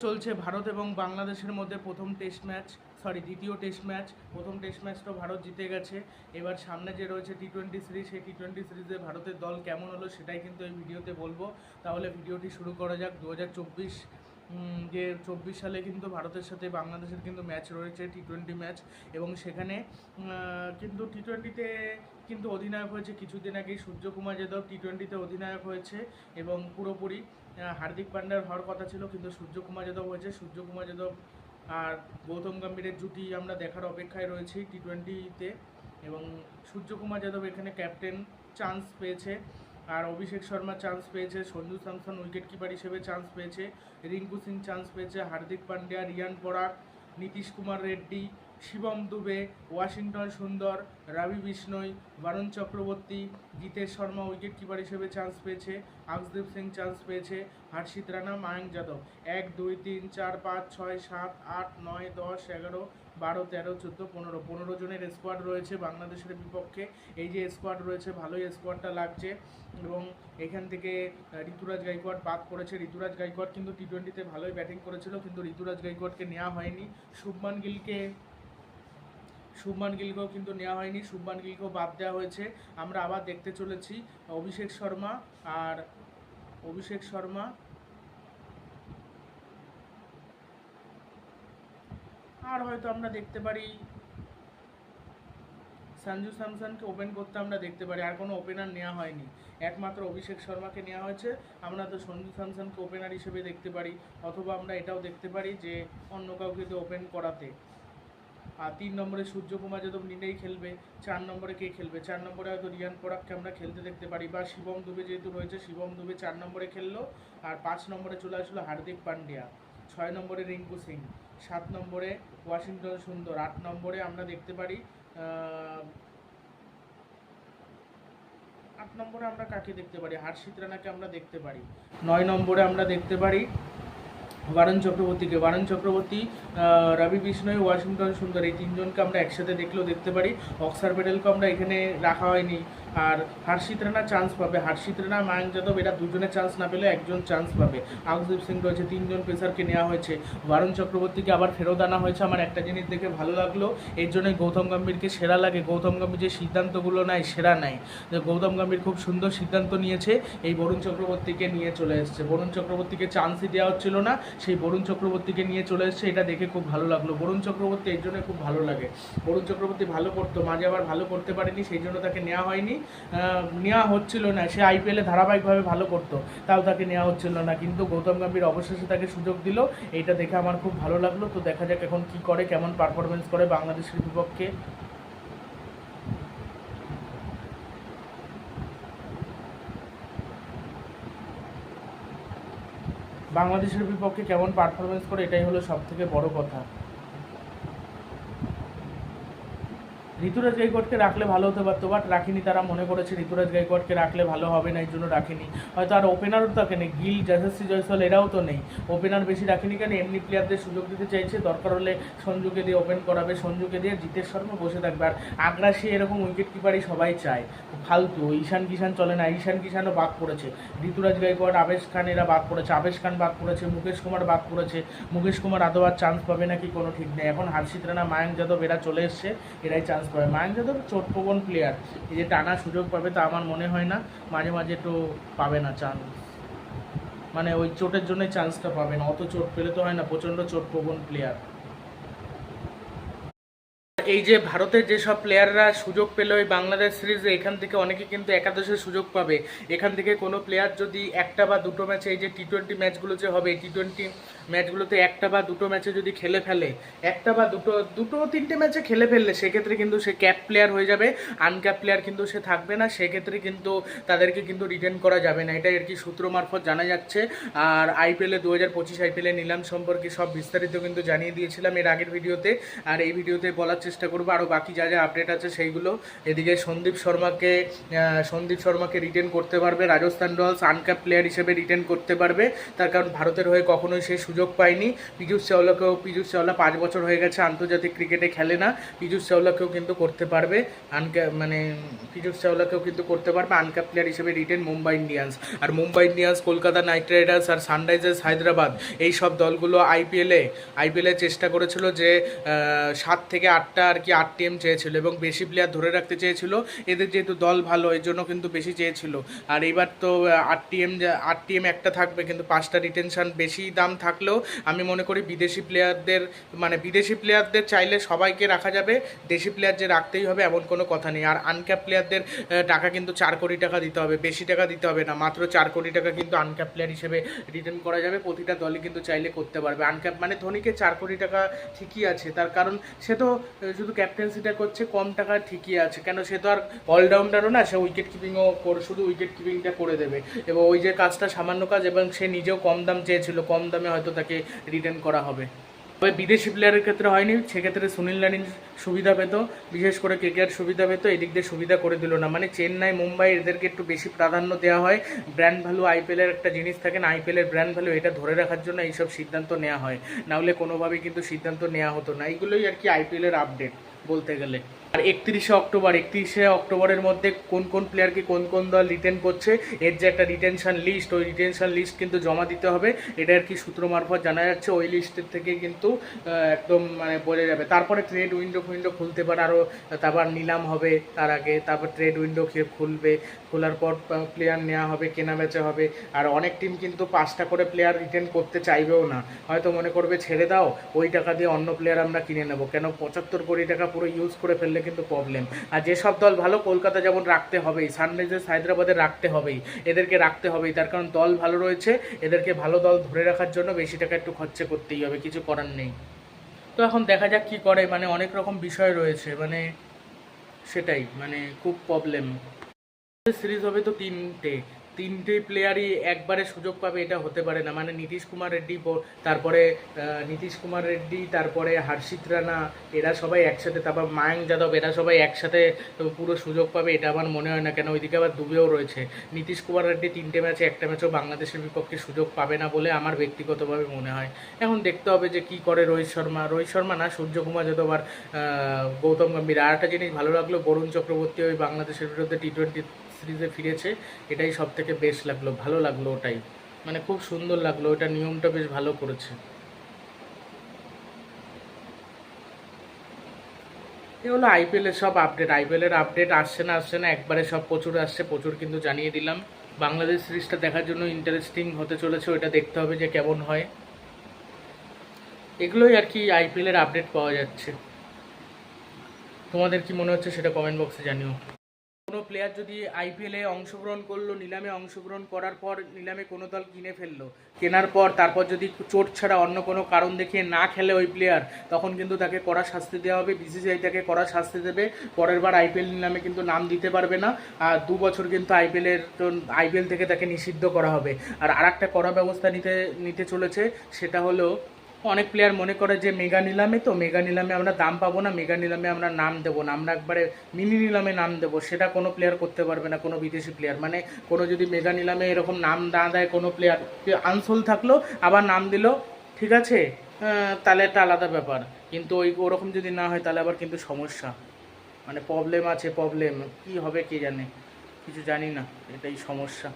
চলছে ভারত এবং বাংলাদেশের মধ্যে প্রথম টেস্ট ম্যাচ সরি দ্বিতীয় টেস্ট ম্যাচ প্রথম টেস্ট ম্যাচটা ভারত জিতে গেছে। এবার সামনে যে রয়েছে টি টোয়েন্টি সিরিজ সেই টি টোয়েন্টি সিরিজে ভারতের দল কেমন হলো সেটাই কিন্তু এই ভিডিওতে বলব। তাহলে ভিডিওটি শুরু করা যাক। দু হাজার চব্বিশ যে চব্বিশ সালে কিন্তু ভারতের সাথে বাংলাদেশের কিন্তু ম্যাচ রয়েছে টি টোয়েন্টি ম্যাচ এবং সেখানে কিন্তু টি টোয়েন্টিতে কিন্তু অধিনায়ক হয়েছে। কিছুদিন আগেই সূর্যকুমার যাদব টি টোয়েন্টিতে অধিনায়ক হয়েছে এবং পুরোপুরি হার্দিক পান্ডার হওয়ার কথা ছিল, কিন্তু সূর্যকুমার যাদব হয়েছে। সূর্যকুমার যাদব আর গৌতম গম্ভীরের জুটি আমরা দেখার অপেক্ষায় রয়েছি টি টোয়েন্টিতে এবং সূর্যকুমার যাদব এখানে ক্যাপ্টেন চান্স পেয়েছে। আর অভিষেক শর্মা চান্স পেয়েছে, সঞ্জু স্যামসন উইকেট কিপার হিসেবে চান্স পেয়েছে, রিঙ্কু সিং চান্স পেয়েছে, Hardik Pandya, Riyan Parag, Nitish Kumar Reddy Shivam Dube, Washington Sundar, Ravi Bishnoi, Varun Chakravarthy Jitesh Sharma wicket keeper হিসেবে চান্স পেয়েছে আকসদীপ সিং চান্স পেয়েছে, হর্ষিত রানা মায়াঙ্ক যাদব। এক, দুই, তিন, চার, পাঁচ, ছয়, সাত, আট, নয়, দশ, এগারো, বারো, তেরো, চোদ্দ, পনেরো। পনেরো জনের স্কোয়াড রয়েছে বাংলাদেশের বিপক্ষে। এই যে স্কোয়াড রয়েছে, ভালোই স্কোয়াডটা লাগছে। এবং এখান থেকে ঋতুরাজ গাইকোয়াড বাদ পড়েছে। ঋতুরাজ গাইকোয়াড কিন্তু টি টোয়েন্টিতে ভালোই ব্যাটিং করেছিল, কিন্তু ঋতুরাজ গাইকোয়াডকে নেওয়া হয়নি। শুভমান গিলকে শুভমান গিলকেও কিন্তু নেওয়া হয়নি। শুভমান গিলকেও বাদ দেওয়া হয়েছে। আমরা আবার দেখতে চলেছি অভিষেক শর্মা আর অভিষেক শর্মা। আর হয়তো আমরা দেখতে পারি সঞ্জু স্যামসনকে ওপেন করতে আমরা দেখতে পারি। আর কোনো ওপেনার নেওয়া হয়নি। একমাত্র অভিষেক শর্মাকে নেওয়া হয়েছে। আমরা তো সঞ্জু স্যামসনকে ওপেনার হিসেবে দেখতে পারি। অথবা আমরা এটাও দেখতে পারি যে অন্য কাউকে তো ওপেন করাতে। তিন নম্বরে সূর্যকুমার যাদব নিলেই খেলবে, চার নম্বরে কে খেলবে? চার নম্বরে হয়তো রিয়ান পরাগকে আমরা খেলতে দেখতে পারি, বা শিবম দুবে যেহেতু রয়েছে, শিবম দুবে চার নম্বরে খেললো, আর পাঁচ নম্বরে চলে আসলো হার্দিক পান্ডিয়া, ছয় নম্বরে রিঙ্কু সিং, সাত নম্বরে ওয়াশিংটন সুন্দর, আট নম্বরে আমরা দেখতে পারি আট নম্বরে আমরা কাকে দেখতে পারি? হার্ষিত রানাকে আমরা দেখতে পারি, নয় নম্বরে আমরা দেখতে পারি বারণ চক্রবর্তীকে। বারণ চক্রবর্তী রবি বিষ্ণয়, ওয়াশিংটন সুন্দর, এই তিনজনকে আমরা একসাথে দেখলেও দেখতে পারি। অক্সার পেডেলকে আমরা এখানে রাখা হয়নি। আর হার্ষিত রানা চান্স পাবে। হার্ষিত রানা মায়াঙ্ক যাদব, এরা দুজনে চান্স না পেলে একজন চান্স পাবে। আকদীপ সিং রয়েছে, তিনজন পেসারকে নেওয়া হয়েছে। বারণ চক্রবর্তীকে আবার ফেরত আনা হয়েছে। আমার একটা জিনিস দেখে ভালো লাগল, এর জন্যই গৌতম গম্ভীরকে সেরা লাগে। গৌতম গম্ভীর যে সিদ্ধান্তগুলো নেয়, সেরা নেয়। যে গৌতম গম্ভীর খুব সুন্দর সিদ্ধান্ত নিয়েছে, এই বরুণ চক্রবর্তীকে নিয়ে চলে এসছে। বরুণ চক্রবর্তীকে চান্সই দেওয়া হচ্ছিল না, সেই বরুণ চক্রবর্তীকে নিয়ে চলে এসেছে, এটা দেখে খুব ভালো লাগল। বরুণ চক্রবর্তী এর জন্য খুব ভালো লাগে। বরুণ চক্রবর্তী ভালো করতো, মাঝে আবার ভালো করতে পারেনি, সেই জন্য তাকে নেওয়া হয়নি। নেওয়া হচ্ছিল না। সে আইপিএলে ধারাবাহিকভাবে ভালো করতো, তাও তাকে নেওয়া হচ্ছিল না। কিন্তু গৌতম গম্ভীর অবশেষে তাকে সুযোগ দিল। এইটা দেখে আমার খুব ভালো লাগল। তো দেখা যাক এখন কি করে, কেমন পারফরমেন্স করে বাংলাদেশের বিপক্ষে বাংলাদেশের বিপক্ষে কেমন পারফরমেন্স করে, এটাই হলো সবথেকে বড় কথা। ঋতুরাজ গাইকোয়াডকে রাখলে ভালো হতে পারতো বাট রাখিনি, তারা মনে করেছে ঋতুরাজ গাইকোয়াডকে রাখলে ভালো হবে না, এই জন্য রাখেনি। হয়তো আর ওপেনারও তাকে নেই, গিল যশস্বী জয়সল এরাও তো নেই। ওপেনার বেশি রাখেনি কেন? এমনি প্লেয়ারদের সুযোগ দিতে চাইছে, দরকার হলে সঞ্জুকে দিয়ে ওপেন করাবে, সঞ্জুকে দিয়ে জিতের শর্মা বসে থাকবে। আর আগ্রাসী এরকম উইকেট কিপারই সবাই চায়। ফালতু ঈশান কিষান চলে না, ঈশান কিষানও বাদ পড়েছে। ঋতুরাজ গাইকোয়াড আবেশ খান এরা বাদ পড়েছে, আবেশ খান বাদ পড়েছে, মুকেশ কুমার বাদ পড়েছে। মুকেশ কুমার আদৌ আর চান্স পাবে নাকি কোনো ঠিক নেই। এখন হার্ষিত রানা, মায়াঙ্ক যাদব, এরা চলে এসছে, এরাই চান্স পাবে মায়াঙ্ক যাদব চোটপ্রবণ প্লেয়ার এই যে টানা সুযোগ পাবে তা আমার মনে হয় না। মাঝে মাঝে একটু পাবে না চান্স মানে ওই চোটের জন্যই চান্সটা পাবে না। অত চোট পেলে তো হয় না, প্রচণ্ড চোটপ্রবণ প্লেয়ার এই যে ভারতের যেসব প্লেয়াররা সুযোগ পেল এই বাংলাদেশ সিরিজে এখান থেকে অনেকে কিন্তু একাদশের সুযোগ পাবে। এখান থেকে কোনো প্লেয়ার যদি একটা বা দুটো ম্যাচে এই যে টি টোয়েন্টি ম্যাচগুলো যে হবে টি টোয়েন্টি ম্যাচগুলোতে একটা বা দুটো ম্যাচে যদি খেলে ফেলে, একটা বা দুটো দুটো তিনটে ম্যাচে খেলে ফেললে, সেক্ষেত্রে কিন্তু সে ক্যাপ প্লেয়ার হয়ে যাবে আনক্যাপ প্লেয়ার কিন্তু সে থাকবে না, সেক্ষেত্রে কিন্তু তাদেরকে কিন্তু রিটার্ন করা যাবে না। এটাই আর কি সূত্র মারফত জানা যাচ্ছে। আর আইপিএলে দু হাজার পঁচিশ আইপিএলে নিলাম সম্পর্কে সব বিস্তারিত কিন্তু জানিয়ে দিয়েছিলাম এর আগের ভিডিওতে। আর এই ভিডিওতে বলার চেষ্টা চেষ্টা করব আরও বাকি যা যা আপডেট আছে সেইগুলো। এদিকে সন্দীপ শর্মাকে সন্দীপ শর্মাকে রিটেন করতে পারবে, রাজস্থান রয়্যালস আনক্যাপ প্লেয়ার হিসেবে রিটেন করতে পারবে। তার কারণ ভারতের হয়ে কখনোই সে সুযোগ পায়নি। পীযুষ চাওলাকেও, পীযুষ চাওলা পাঁচ বছর হয়ে গেছে, আন্তর্জাতিক ক্রিকেটে খেলে না। পীযুষ চাওলাকেও কিন্তু করতে পারবে। আনক্যাপ মানে পীযুষ চাওলাকেও কিন্তু করতে পারবে। আনক্যাপ প্লেয়ার হিসেবে রিটেন মুম্বাই ইন্ডিয়ান্স। আর Mumbai Indians, Kolkata Knight Riders আর সানরাইজার্স হায়দ্রাবাদ, এই সব দলগুলো আইপিএলে আইপিএলে চেষ্টা করেছিল যে সাত থেকে আটটা আর কি আট টিম চেয়েছিল এবং বেশি প্লেয়ার ধরে রাখতে চেয়েছিল। এদের যেহেতু দল ভালো এই জন্য কিন্তু বেশি চেয়েছিল। আর এবার তো আট টিএম আট টিএম একটা থাকবে, কিন্তু পাঁচটা রিটেনশন বেশি দাম থাকলেও আমি মনে করি বিদেশি প্লেয়ারদের মানে বিদেশি প্লেয়ারদের চাইলে সবাইকে রাখা যাবে। দেশি প্লেয়ার যে রাখতেই হবে, এমন কোনো কথা নেই। আর আনক্যাপ প্লেয়ারদের টাকা কিন্তু চার কোটি টাকা দিতে হবে, বেশি টাকা দিতে হবে না। মাত্র চার কোটি টাকা কিন্তু আনক্যাপ প্লেয়ার হিসেবে রিটার্ন করা যাবে। প্রতিটা দলই কিন্তু চাইলে করতে পারবে। আনক্যাপ মানে ধোনিকে চার কোটি টাকা ঠিকই আছে, তার কারণ সে তো শুধু ক্যাপ্টেন্সিটা করছে, কম টাকা ঠিকই আছে। কেন সে তো আর অলরাউন্ডারও না, সে উইকেট কিপিংও করে, শুধু উইকেট কিপিংটা করে দেবে। এবং ওই যে কাজটা সামান্য কাজ, এবং সে নিজেও কম দাম চেয়েছিল, কম দামে হয়তো তাকে রিটার্ন করা হবে। তবে বিদেশি প্লেয়ারের ক্ষেত্রে হয়নি, সেক্ষেত্রে সুনীল নারিন সুবিধা পেত, বিশেষ করে কেকেআর সুবিধা পেত, এদিক দিয়ে সুবিধা করে দিল না। মানে চেন্নাই, মুম্বাই এদেরকে একটু বেশি প্রাধান্য দেওয়া হয়। ব্র্যান্ড ভ্যালু আইপিএলের একটা জিনিস থাকে না আইপিএলের ব্র্যান্ড ভ্যালু এটা ধরে রাখার জন্য এইসব সিদ্ধান্ত নেওয়া হয়। নাহলে কোনোভাবেই কিন্তু সিদ্ধান্ত নেওয়া হতো না। এইগুলোই আর কি আইপিএলের আপডেট বলতে গেলে। আর একত্রিশে অক্টোবর, একত্রিশে অক্টোবরের মধ্যে কোন কোন প্লেয়ারকে কোন কোন দল রিটেন করছে, এর যে একটা রিটেনশন লিস্ট ওই রিটেনশন লিস্ট কিন্তু জমা দিতে হবে। এটা আর কি সূত্র মারফত জানা যাচ্ছে, ওই লিস্টের থেকে কিন্তু একদম মানে বলে যাবে। তারপরে ট্রেড উইন্ডো ফুইন্ডো খুলতে পারে আরও তারপর নিলাম হবে তার আগে, তারপর ট্রেড উইন্ডো খুলবে। খোলার পর প্লেয়ার নেওয়া হবে, কেনা বেচা হবে। আর অনেক টিম কিন্তু পাঁচটা করে প্লেয়ার রিটেন করতে চাইবেও না। হয়তো মনে করবে, ছেড়ে দাও, ওই টাকা দিয়ে অন্য প্লেয়ার আমরা কিনে নেব। কেন? পঁচাত্তর কোটি টাকা পুরো ইউজ করে ফেললে কিন্তু প্রবলেম আর যেসব দল ভালো কলকাতা যেমন রাখতে হবেই, সানরাইজার্স হায়দ্রাবাদে রাখতে হবেই, এদেরকে রাখতে হবেই, তার কারণ দল ভালো রয়েছে, এদেরকে ভালো দল ধরে রাখার জন্য বেশি টাকা একটু খরচা করতেই হবে, কিছু করার নেই। তো এখন দেখা যাক কি করে মানে অনেক রকম বিষয় রয়েছে মানে সেটাই মানে খুব প্রবলেম সিরিজ হবে তো তিনটে তিনটে প্লেয়ারই একবারে সুযোগ পাবে, এটা হতে পারে না। মানে নীতিশ কুমার রেড্ডি তারপরে নীতিশ কুমার রেড্ডি, তারপরে হর্ষিত রানা, এরা সবাই একসাথে, তারপর মায়াঙ্ক যাদব, এরা সবাই একসাথে পুরো সুযোগ পাবে, এটা আমার মনে হয় না। কেন ওইদিকে আবার দুবেও রয়েছে। নীতিশ কুমার রেড্ডি তিনটে ম্যাচে, একটা ম্যাচও বাংলাদেশের বিপক্ষে সুযোগ পাবে না বলে আমার ব্যক্তিগতভাবে মনে হয়। এখন দেখতে হবে যে কি করে রোহিত শর্মা রোহিত শর্মা না, সূর্যকুমার যাদব আর গৌতম গম্ভীর। আর একটা জিনিস ভালো লাগল, বরুণ চক্রবর্তী ওই বাংলাদেশের বিরুদ্ধে টি টোয়েন্টি সিরিজে ফিরেছে, এটাই সব থেকে বেস্ট লাগল, ভালো লাগল ওটাই। মানে খুব সুন্দর লাগল ওটা নিয়মটা বেশ ভালো করেছে। এ হলো আইপিএলের সব আপডেট আইপিএলের আপডেট আসছে না আসছে না, একবারে সব প্রচুর আসছে, প্রচুর কিন্তু জানিয়ে দিলাম। বাংলাদেশ সিরিজটা দেখার জন্য ইন্টারেস্টিং হতে চলেছে, ওটা দেখতে হবে যে কেমন হয়। এগুলোই আর কি আইপিএলের আপডেট পাওয়া যাচ্ছে। তোমাদের কি মনে হচ্ছে সেটা কমেন্ট বক্সে জানিও। কোনো প্লেয়ার যদি আইপিএলে অংশগ্রহণ করল, নিলামে অংশগ্রহণ করার পর নিলামে কোনো দল কিনে ফেলল, কেনার পর তারপর যদি চোট ছাড়া অন্য কোনো কারণ দেখিয়ে না খেলে ওই প্লেয়ার তখন কিন্তু তাকে কড়া শাস্তি দেওয়া হবে। বিসিসিআই তাকে কড়া শাস্তি দেবে। পরের বার আইপিএল নিলামে কিন্তু নাম দিতে পারবে না। আর দু বছর কিন্তু আইপিএলের আইপিএল থেকে তাকে নিষিদ্ধ করা হবে। আর আরেকটা কড়া ব্যবস্থা নিতে নিতে চলেছে, সেটা হলো অনেক প্লেয়ার মনে করে যে মেগা নিলামে তো মেগা নিলামে আমরা দাম পাবো না, মেগা নিলামে আমরা নাম দেবো না। আমরা একবারে মিনি নিলামে নাম দেবো। সেটা কোনো প্লেয়ার করতে পারবে না, কোনো বিদেশি প্লেয়ার মানে কোনো যদি মেগা নিলামে এরকম নাম না দেয় কোনো প্লেয়ার আনসোল থাকল, আবার নাম দিল, ঠিক আছে তাহলে একটা আলাদা ব্যাপার। কিন্তু ওই ওরকম যদি না হয়, তাহলে আবার কিন্তু সমস্যা। মানে প্রবলেম আছে প্রবলেম কি হবে কে জানে? কিছু জানি না, এটাই সমস্যা।